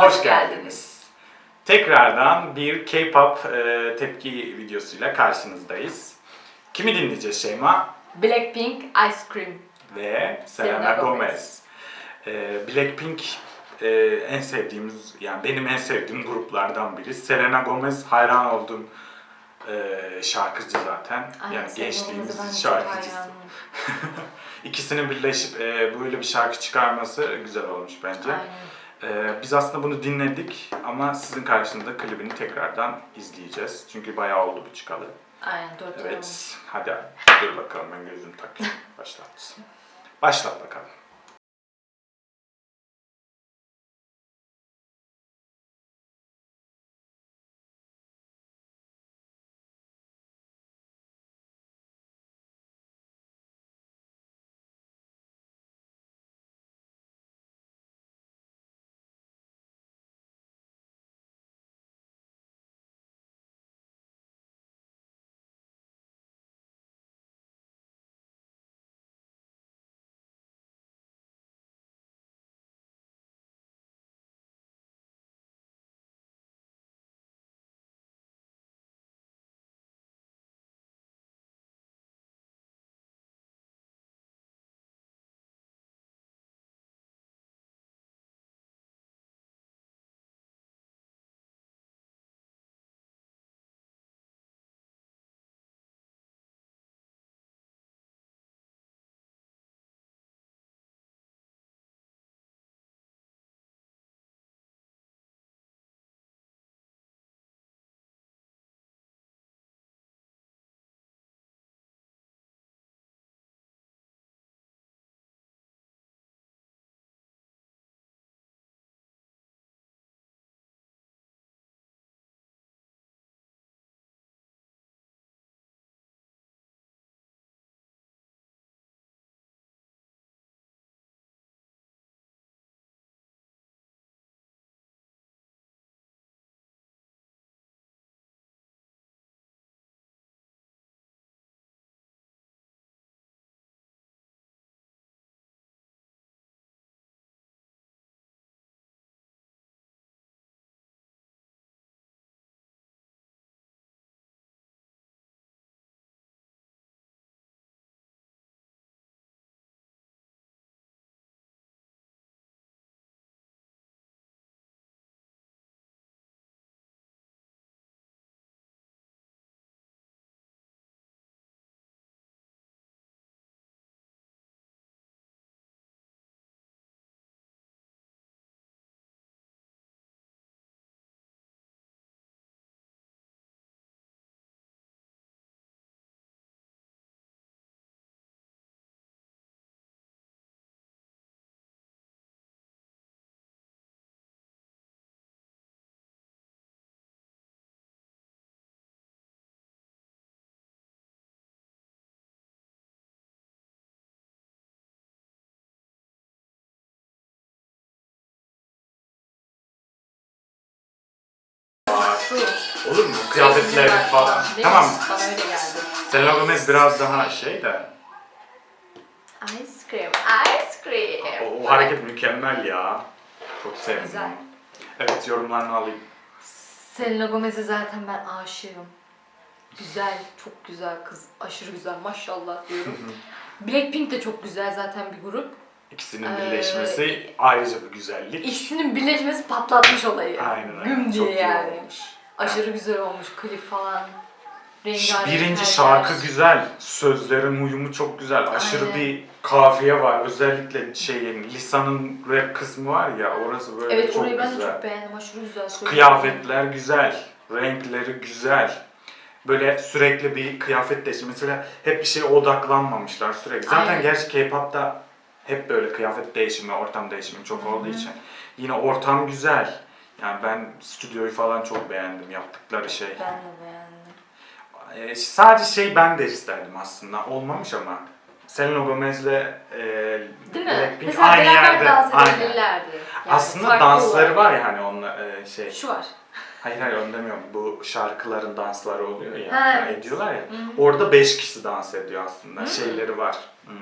Hoş geldiniz. Tekrardan bir K-pop e, tepki videosuyla karşınızdayız. Kimi dinleyeceğiz Şeyma? Blackpink Ice Cream. Ve Selena, Selena Gomez. Gomez. E, Blackpink e, en sevdiğimiz, yani benim en sevdiğim gruplardan biri. Selena Gomez hayran olduğum e, şarkıcı zaten. Aynen, yani çok şarkıcısı. İkisinin birleşip e, böyle bir şarkı çıkarması güzel olmuş bence. Aynen. Ee, biz aslında bunu dinledik ama sizin karşınızda klibini tekrardan izleyeceğiz. Çünkü bayağı oldu bu çıkalı. Aynen 4 yıl olmuş. Evet, hadi dur bakalım ben gözüm takayım. Başlat. Başlat bakalım. Olur mu? Kıyafetleri falan. Tamam. Bana öyle geldi. Selena Gomez biraz daha şey de. Ice cream, ice cream. O, o hareket mükemmel ya. Çok sevdim. Güzel. Evet yorumlarını alayım. Selena Gomez'e zaten ben aşığım. Güzel, çok güzel kız. Aşırı güzel maşallah diyorum. Blackpink de çok güzel zaten bir grup. İkisinin Ee, birleşmesi ayrıca bir güzellik. İkisinin birleşmesi patlatmış olayı. Aynen aynen. Güm Çok diye iyi yani. olmuş. Aşırı güzel olmuş klip falan. Rengarenk Birinci her şarkı yer. güzel. Sözlerin uyumu çok güzel. Aşırı Aynen. bir kafiye var. Özellikle şeyin Lisa'nın rap kısmı var ya orası böyle Evet çok orayı ben de güzel. çok beğendim. Aşırı güzel söylüyor. Kıyafetler güzel. Renkleri güzel. Böyle sürekli bir kıyafet değişimi. Mesela hep bir şeye odaklanmamışlar sürekli. Zaten Aynen. gerçi K-pop'ta hep böyle kıyafet değişimi, ortam değişimi çok olduğu için. Yine ortam güzel. Yani ben stüdyoyu falan çok beğendim yaptıkları şey. Ben de beğendim. Ee, sadece şey ben de isterdim aslında. Olmamış ama. Selena Gomez'le e, Değil mi? Blackpink Mesela aynı yerde. dans edebilirlerdi. Yani Aslında dansları olarak. var ya hani onunla e, şey. Şu var. Hayır hayır onu demiyorum. Bu şarkıların dansları oluyor ya. Ha, evet. ediyorlar ya. Hı hı. Orada beş kişi dans ediyor aslında. Hı. Şeyleri var. Hmm.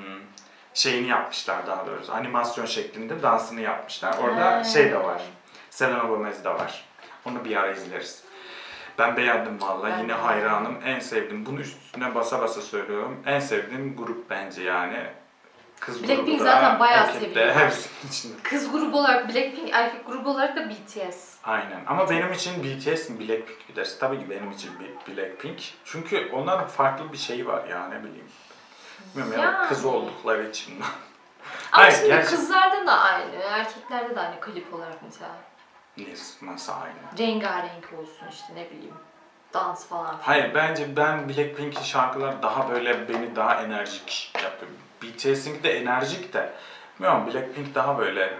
Şeyini yapmışlar daha doğrusu. Animasyon şeklinde dansını yapmışlar. Orada Ha. şey de var. Selena Gomez de var. Onu bir ara izleriz. Ben beğendim vallahi. Ben Yine hayranım. En sevdiğim. Bunun üstüne basa basa söylüyorum. En sevdiğim grup bence yani. Kız Blackpink grubu da, zaten bayağı erkek de, seviliyor. Hepsinin içinde. Kız grubu olarak Blackpink, erkek grubu olarak da BTS. Aynen. Ama benim için BTS mi Blackpink mi dersin? Tabii ki benim için Blackpink. Çünkü onların farklı bir şeyi var ya ne bileyim. Bilmiyorum ya Yani. kız oldukları için. Ama Hayır, şimdi gerçi- kızlarda da aynı, erkeklerde de aynı klip olarak mesela. Nasıl aynı? Rengarenk olsun işte ne bileyim. Dans falan. Hayır bence ben Blackpink'in şarkıları daha böyle beni daha enerjik yapıyor. BTS'inki de enerjik de. Bilmiyorum Blackpink daha böyle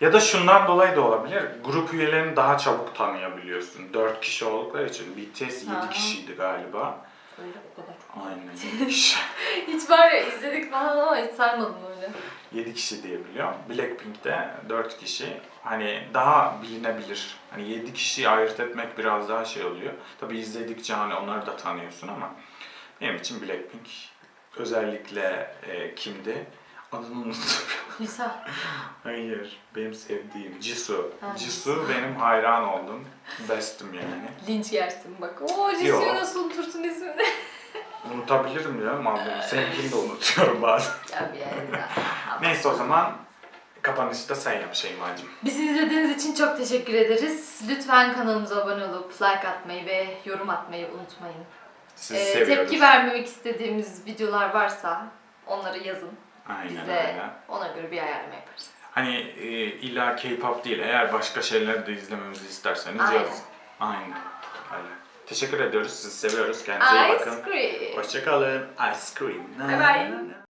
ya da şundan dolayı da olabilir. Grup üyelerini daha çabuk tanıyabiliyorsun. 4 kişi oldukları için. BTS 7 Ha. kişiydi galiba. Öyle o kadar çok. Aynen 7 kişi. Hiç var ya izledik falan ama hiç saymadım öyle. 7 kişi diye biliyorum. Blackpink'te 4 kişi. Hani daha bilinebilir. Hani 7 kişiyi ayırt etmek biraz daha şey oluyor. Tabii izledikçe hani onları da tanıyorsun ama benim için Blackpink özellikle e, kimdi? Adını unuttum. Lisa. Hayır, benim sevdiğim Jisoo. Ha, Jisoo benim hayran oldum. Bestim yani. Linç yersin bak. Oo Jisoo'yu Yo. nasıl unutursun ismini? Unutabilirim ya malum. Seninkini de unutuyorum bazen. Ya bir yerde. Neyse o zaman kapanışı da sen yap Şeyma'cığım. Bizi izlediğiniz için çok teşekkür ederiz. Lütfen kanalımıza abone olup like atmayı ve yorum atmayı unutmayın. Sizi Ee, seviyoruz. tepki vermemek istediğimiz videolar varsa onları yazın. Aynen Biz öyle. ona göre bir ayarlama yaparız. Hani e, illa K-pop değil, eğer başka şeyler de izlememizi isterseniz Aynen. yazın. Aynen. Öyle. Teşekkür ediyoruz, sizi seviyoruz. Kendinize iyi Ice bakın. cream. Hoşçakalın. Ice cream. Bye bye.